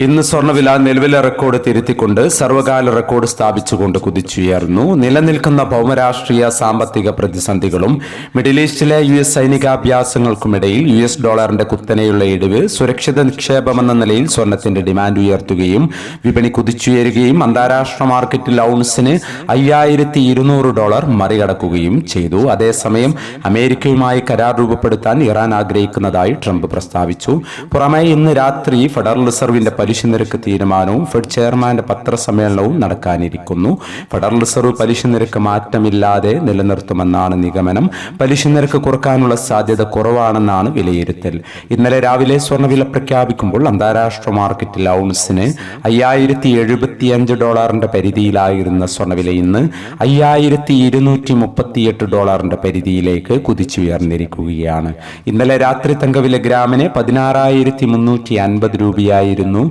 ഇന്ന് സ്വർണവില നിലവിലെ റെക്കോർഡ് തിരുത്തിക്കൊണ്ട് സർവകാല റെക്കോർഡ് സ്ഥാപിച്ചുകൊണ്ട് കുതിച്ചുയർന്നു. നിലനിൽക്കുന്ന ഭൗമരാഷ്ട്രീയ സാമ്പത്തിക പ്രതിസന്ധികളും മിഡിൽ ഈസ്റ്റിലെ യു എസ് സൈനികാഭ്യാസങ്ങൾക്കുമിടയിൽ യു എസ് ഡോളറിന്റെ കുത്തനെയുള്ള ഇടിവ് സുരക്ഷിത നിക്ഷേപമെന്ന നിലയിൽ സ്വർണത്തിന്റെ ഡിമാൻഡ് ഉയർത്തുകയും വിപണി കുതിച്ചുയരുകയും അന്താരാഷ്ട്ര മാർക്കറ്റിൽ ഔൺസിന് അയ്യായിരത്തി ഇരുന്നൂറ് ഡോളർ മറികടക്കുകയും ചെയ്തു. അതേസമയം അമേരിക്കയുമായി കരാർ രൂപപ്പെടുത്താൻ ഇറാൻ ആഗ്രഹിക്കുന്നതായി ട്രംപ് പ്രസ്താവിച്ചു. പുറമെ ഇന്ന് രാത്രി ഫെഡറൽ റിസർവിന്റെ പലിശ നിരക്ക് തീരുമാനവും ഫെഡ് ചെയർമാന്റെ പത്രസമ്മേളനവും നടക്കാനിരിക്കുന്നു. ഫെഡറൽ റിസർവ് പലിശ നിരക്ക് മാറ്റമില്ലാതെ നിലനിർത്തുമെന്നാണ് നിഗമനം. പലിശ നിരക്ക് കുറക്കാനുള്ള സാധ്യത കുറവാണെന്നാണ് വിലയിരുത്തൽ. ഇന്നലെ രാവിലെ സ്വർണവില പ്രഖ്യാപിക്കുമ്പോൾ അന്താരാഷ്ട്ര മാർക്കറ്റിൽ ഔൺസിന് അയ്യായിരത്തി എഴുപത്തിയഞ്ച് ഡോളറിന്റെ പരിധിയിലായിരുന്ന സ്വർണവില ഇന്ന് അയ്യായിരത്തി ഇരുന്നൂറ്റി മുപ്പത്തിയെട്ട് ഡോളറിന്റെ പരിധിയിലേക്ക് കുതിച്ചുയർന്നിരിക്കുകയാണ്. ഇന്നലെ രാത്രി തങ്കവില ഗ്രാമിന് പതിനാറായിരത്തി മുന്നൂറ്റി അൻപത് രൂപയായിരുന്നു.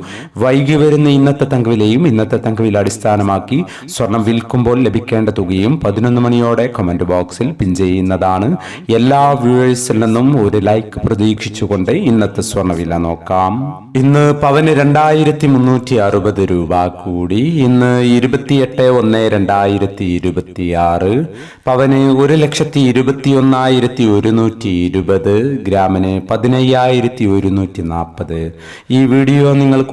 വൈകി വരുന്ന ഇന്നത്തെ തങ്കവിലയും ഇന്നത്തെ തങ്കവില അടിസ്ഥാനമാക്കി സ്വർണം വിൽക്കുമ്പോൾ ലഭിക്കേണ്ട തുകയും പതിനൊന്ന് മണിയോടെ കമന്റ് ബോക്സിൽ പിൻ ചെയ്യുന്നതാണ്. എല്ലാ വ്യൂവേഴ്സിൽ നിന്നും ഒരു ലൈക്ക് പ്രതീക്ഷിച്ചുകൊണ്ട് ഇന്നത്തെ സ്വർണവില നോക്കാം. ഇന്ന് പവന് രണ്ടായിരത്തി മുന്നൂറ്റി അറുപത് രൂപ കൂടി. ഇന്ന് ഇരുപത്തിയെട്ട് ഒന്ന് രണ്ടായിരത്തി ഇരുപത്തി ആറ് പവന് ഒരു ലക്ഷത്തി ഇരുപത്തി ഒന്നായിരത്തി ഒരുന്നൂറ്റി ഇരുപത് ഗ്രാമിന് പതിനയ്യായിരത്തി ഒരുന്നൂറ്റി നാൽപ്പത് ഈ വീഡിയോ നിങ്ങൾക്ക്